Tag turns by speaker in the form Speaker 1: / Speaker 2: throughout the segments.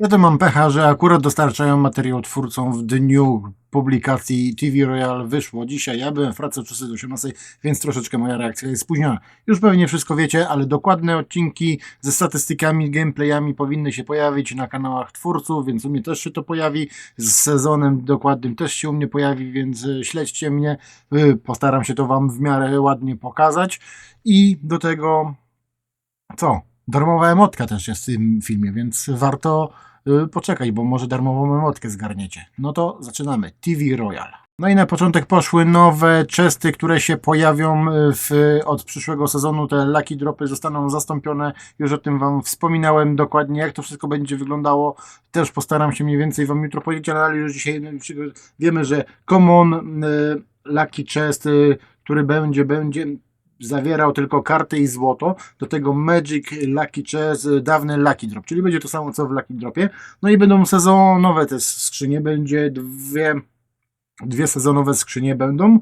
Speaker 1: Ja to mam pecha, że akurat dostarczają materiał twórcom w dniu publikacji TV Royal wyszło dzisiaj. Ja byłem w pracy od 6 do 18, więc troszeczkę moja reakcja jest spóźniona. Już pewnie wszystko wiecie, ale dokładne odcinki ze statystykami, gameplayami powinny się pojawić na kanałach twórców, więc u mnie też się to pojawi. Z sezonem dokładnym też się u mnie pojawi, więc e, śledźcie mnie. E, Postaram się to Wam w miarę ładnie pokazać. I do tego co? Darmowa emotka też jest w tym filmie, więc warto y, poczekać, bo może darmową emotkę zgarniecie. No to zaczynamy. TV Royal. No i na początek poszły nowe chesty, które się pojawią y, w, od przyszłego sezonu. Te lucky dropy zostaną zastąpione. Już o tym Wam wspominałem dokładnie, jak to wszystko będzie wyglądało. Też postaram się mniej więcej Wam jutro powiedzieć, ale już dzisiaj no, wiemy, że common y, lucky chest, który będzie, będzie zawierał tylko karty i złoto, do tego Magic, Lucky Chess, y, dawny Lucky Drop, czyli będzie to samo co w Lucky Dropie. No i będą sezonowe te skrzynie, będzie dwie, dwie sezonowe skrzynie będą.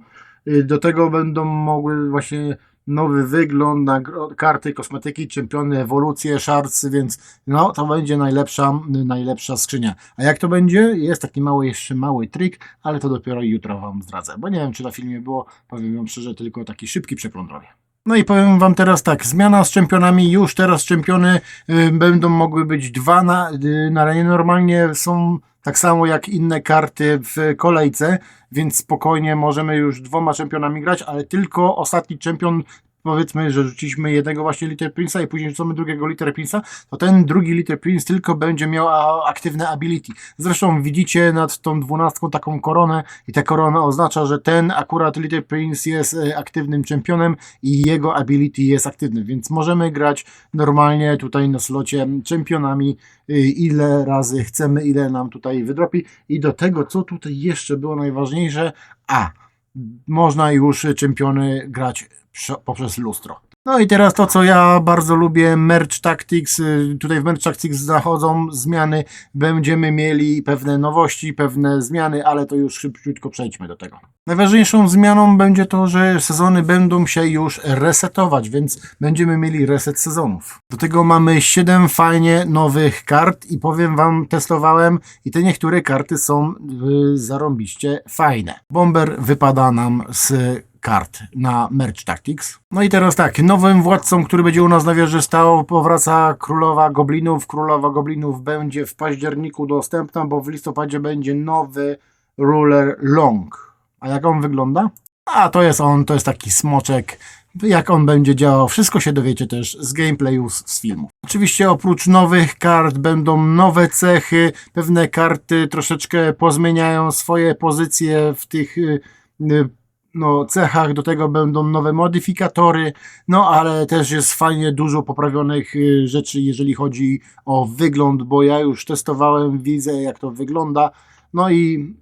Speaker 1: Y, Do tego będą mogły właśnie nowy wygląd na gro- karty, kosmetyki, czempiony, ewolucje, szarcy, więc no to będzie najlepsza, najlepsza skrzynia. A jak to będzie? Jest taki mały, jeszcze mały trik, ale to dopiero jutro Wam zdradzę, bo nie wiem czy na filmie było, powiem Wam szczerze, tylko taki szybki przegląd robię. No i powiem Wam teraz tak, zmiana z czempionami, już teraz czempiony y, będą mogły być dwa na, y, na arenie, normalnie są tak samo jak inne karty w kolejce, więc spokojnie możemy już dwoma czempionami grać, ale tylko ostatni czempion powiedzmy, że rzuciliśmy jednego właśnie Liter Prince'a i później rzucamy drugiego Liter Prince'a, to ten drugi Liter Prince tylko będzie miał aktywne ability. Zresztą widzicie nad tą dwunastką taką koronę i ta korona oznacza, że ten akurat Liter Prince jest e, aktywnym czempionem i jego ability jest aktywny, więc możemy grać normalnie tutaj na slocie czempionami y, ile razy chcemy, ile nam tutaj wydropi i do tego, co tutaj jeszcze było najważniejsze, a można już czempiony grać prze- poprzez lustro. No i teraz to, co ja bardzo lubię, Merch Tactics. Y, Tutaj w Merch Tactics zachodzą zmiany. Będziemy mieli pewne nowości, pewne zmiany, ale to już szybciutko przejdźmy do tego. Najważniejszą zmianą będzie to, że sezony będą się już resetować, więc będziemy mieli reset sezonów. Do tego mamy 7 fajnie nowych kart i powiem Wam, testowałem i te niektóre karty są y, zarąbiście fajne. Bomber wypada nam z kart na Merch Tactics. No i teraz tak, nowym władcą, który będzie u nas na wieży stał, powraca Królowa Goblinów. Królowa Goblinów będzie w październiku dostępna, bo w listopadzie będzie nowy Ruler Long. A jak on wygląda? A to jest on, to jest taki smoczek. Jak on będzie działał, wszystko się dowiecie też z gameplayu z, z filmu. Oczywiście oprócz nowych kart będą nowe cechy, pewne karty troszeczkę pozmieniają swoje pozycje w tych y, y, no, cechach, do tego będą nowe modyfikatory, no ale też jest fajnie dużo poprawionych y, rzeczy, jeżeli chodzi o wygląd, bo ja już testowałem, widzę jak to wygląda, no i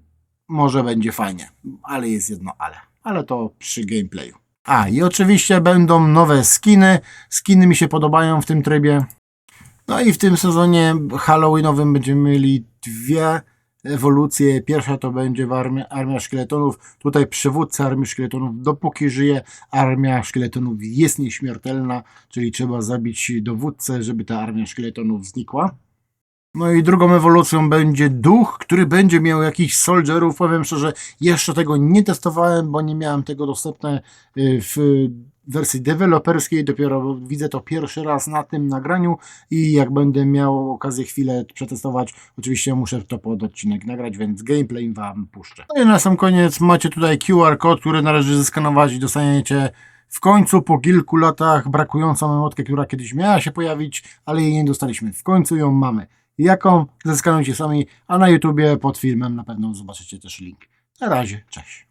Speaker 1: może będzie fajnie, ale jest jedno ale, ale to przy gameplayu. A i oczywiście będą nowe skiny, skiny mi się podobają w tym trybie. No i w tym sezonie Halloweenowym będziemy mieli dwie ewolucje. Pierwsza to będzie armia, armia szkieletonów. Tutaj przywódca armii szkieletonów, dopóki żyje, armia szkieletonów jest nieśmiertelna, czyli trzeba zabić dowódcę, żeby ta armia szkieletonów znikła. No i drugą ewolucją będzie duch, który będzie miał jakichś soldierów. Powiem szczerze, jeszcze tego nie testowałem, bo nie miałem tego dostępne y, w wersji deweloperskiej. Dopiero widzę to pierwszy raz na tym nagraniu i jak będę miał okazję chwilę przetestować, oczywiście muszę to pod odcinek nagrać, więc gameplay Wam puszczę. No i na sam koniec macie tutaj QR kod, który należy zeskanować i dostaniecie w końcu po kilku latach brakującą emotkę, która kiedyś miała się pojawić, ale jej nie dostaliśmy. W końcu ją mamy. Jaką? Zeskanujcie sami, a na YouTubie pod filmem na pewno zobaczycie też link. Na razie, cześć.